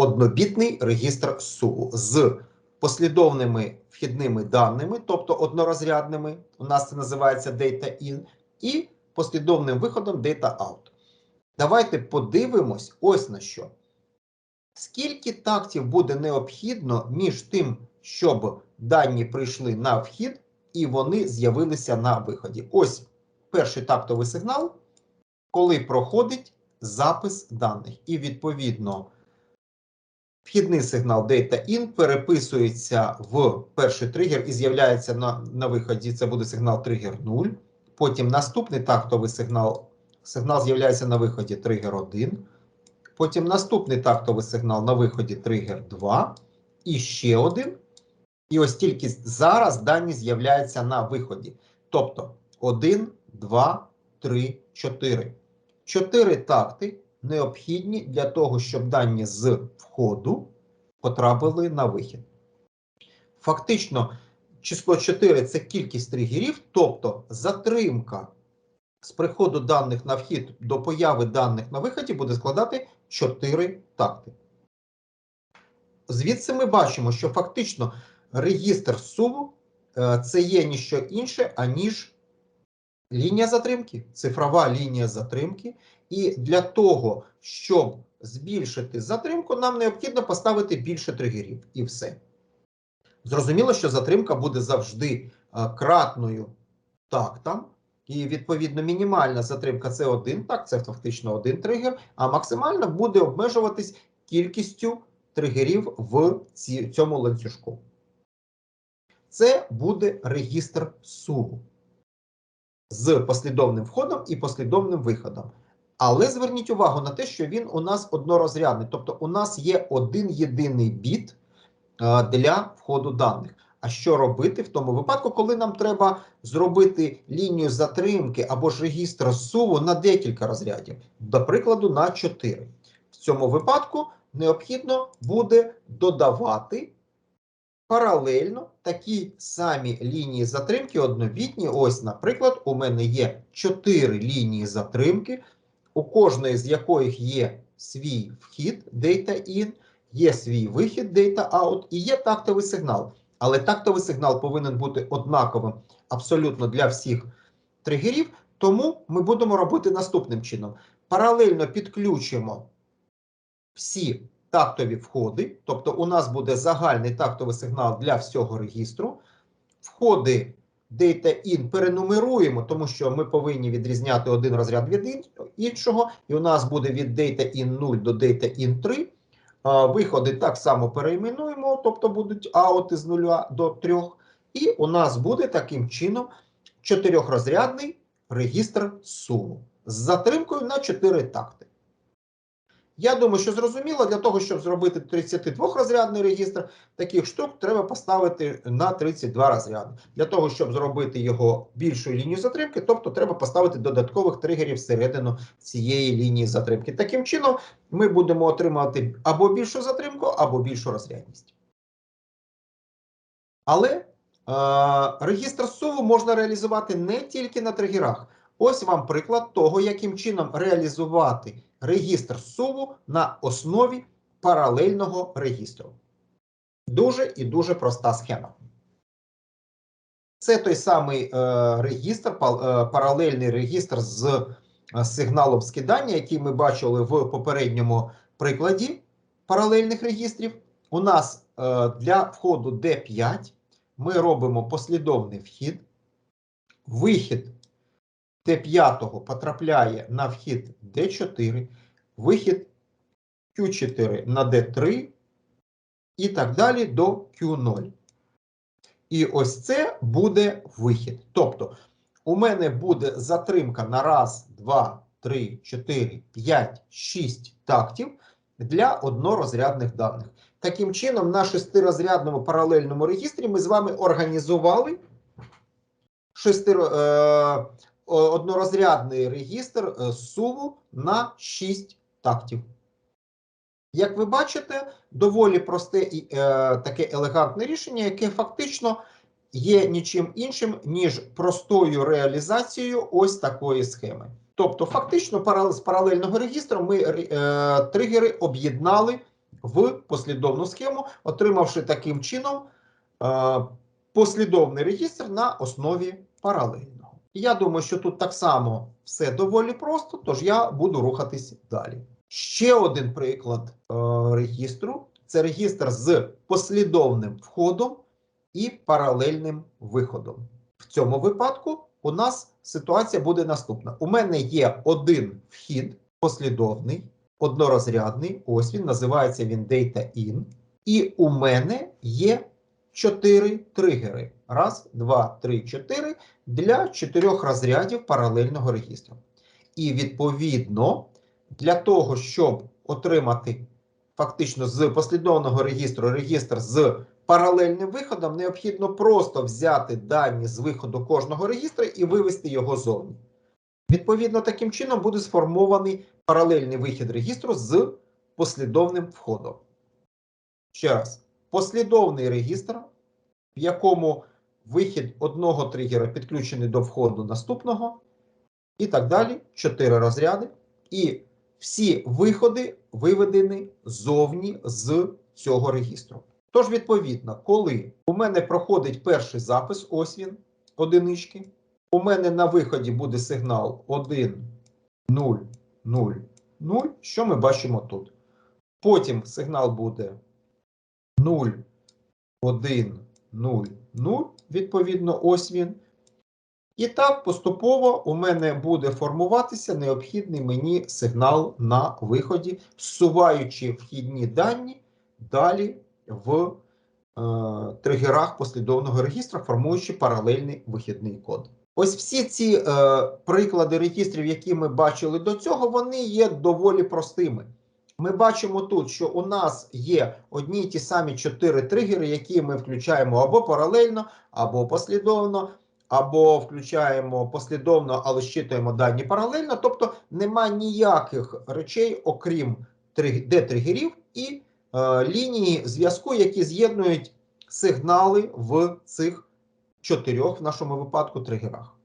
однобітний регістр суву з послідовними вхідними даними, тобто однорозрядними, у нас це називається data in, і послідовним виходом data out. Давайте подивимось ось на що. Скільки тактів буде необхідно між тим, щоб дані прийшли на вхід і вони з'явилися на виході? Ось перший тактовий сигнал, коли проходить запис даних. І відповідно вхідний сигнал Data In переписується в перший тригер і з'являється на, на виході. Це буде сигнал тригер 0. Потім наступний тактовий сигнал. Сигнал з'являється на виході тригер 1. Потім наступний тактовий сигнал на виході тригер 2. І ще один. І ось тільки зараз дані з'являються на виході. Тобто 1, 2, 3, 4. Чотири такти необхідні для того, щоб дані з входу потрапили на вихід. Фактично, число 4 це кількість тригерів, тобто затримка з приходу даних на вхід до появи даних на виході буде складати 4 такти. Звідси ми бачимо, що фактично регістр суву е, це є ніщо інше, аніж лінія затримки, цифрова лінія затримки. І для того, щоб збільшити затримку, нам необхідно поставити більше тригерів. І все. Зрозуміло, що затримка буде завжди е, кратною тактам. І, відповідно, мінімальна затримка це один так, це фактично один тригер, а максимальна буде обмежуватись кількістю тригерів в цьому ланцюжку. Це буде регістр суву з послідовним входом і послідовним виходом. Але зверніть увагу на те, що він у нас однорозрядний, тобто у нас є один єдиний біт е, для входу даних. А що робити в тому випадку, коли нам треба зробити лінію затримки або ж регістр суву на декілька розрядів, до прикладу, на 4. В цьому випадку необхідно буде додавати паралельно такі самі лінії затримки однобітні. Ось, наприклад, у мене є 4 лінії затримки, у кожної з яких є свій вхід data in, є свій вихід data out і є тактовий сигнал. Але тактовий сигнал повинен бути однаковим абсолютно для всіх тригерів, тому ми будемо робити наступним чином: паралельно підключимо всі тактові входи, тобто у нас буде загальний тактовий сигнал для всього регістру. Входи Data In перенумеруємо, тому що ми повинні відрізняти один розряд від іншого, і у нас буде від Data In 0 до Data In 3. Виходи так само перейменуємо, тобто будуть аути з 0 до 3. І у нас буде таким чином чотирьохрозрядний регістр суму з затримкою на 4 такти. Я думаю, що зрозуміло, для того, щоб зробити 32-розрядний регістр, таких штук треба поставити на 32 розряди. Для того, щоб зробити його більшою лінією затримки, тобто треба поставити додаткових тригерів всередину цієї лінії затримки. Таким чином, ми будемо отримувати або більшу затримку, або більшу розрядність. Але е, регістр суву можна реалізувати не тільки на тригерах. Ось вам приклад того, яким чином реалізувати регістр суву на основі паралельного регістру. Дуже і дуже проста схема. Це той самий е, регістр, е, паралельний регістр з е, сигналом скидання, який ми бачили в попередньому прикладі паралельних регістрів. У нас для входу D5 ми робимо послідовний вхід, вихід Т5 потрапляє на вхід D4, вихід Q4 на D3 і так далі до Q0. І ось це буде вихід. Тобто, у мене буде затримка на раз, два, три, чотири, п'ять, шість тактів для однорозрядних даних. Таким чином, на шестирозрядному паралельному регістрі ми з вами організували шести, е, однорозрядний регістр е, суву на 6 тактів. Як ви бачите, доволі просте і е, таке елегантне рішення, яке фактично є нічим іншим, ніж простою реалізацією ось такої схеми. Тобто, фактично, з паралельного регістру ми е, тригери об'єднали в послідовну схему, отримавши таким чином е, послідовний регістр на основі паралельного. Я думаю, що тут так само все доволі просто, тож я буду рухатись далі. Ще один приклад е, регістру це регістр з послідовним входом і паралельним виходом. В цьому випадку у нас ситуація буде наступна: у мене є один вхід послідовний, однорозрядний. Ось він називається він Data In. І у мене є чотири тригери. Раз, два, три, чотири для чотирьох розрядів паралельного регістру. І відповідно для того, щоб отримати фактично з послідовного регістру регістр з паралельним виходом, необхідно просто взяти дані з виходу кожного регістру і вивести його зовні. Відповідно, таким чином буде сформований паралельний вихід регістру з послідовним входом. Ще раз, послідовний регістр, в якому вихід одного тригера підключений до входу наступного, і так далі. Чотири розряди. І всі виходи виведені зовні з цього регістру. Тож, відповідно, коли у мене проходить перший запис, ось він, одинички, у мене на виході буде сигнал 1, 0, 0, 0, що ми бачимо тут. Потім сигнал буде 0, 1, 0, 0, відповідно, ось він. І так поступово у мене буде формуватися необхідний мені сигнал на виході, зсуваючи вхідні дані далі в е, тригерах послідовного регістра, формуючи паралельний вихідний код. Ось всі ці е, приклади регістрів, які ми бачили до цього, вони є доволі простими. Ми бачимо тут, що у нас є одні й ті самі чотири тригери, які ми включаємо або паралельно, або послідовно, або включаємо послідовно, але щитуємо дані паралельно. Тобто нема ніяких речей, окрім детригерів і е, лінії зв'язку, які з'єднують сигнали в цих чотирьох, в нашому випадку, тригерах.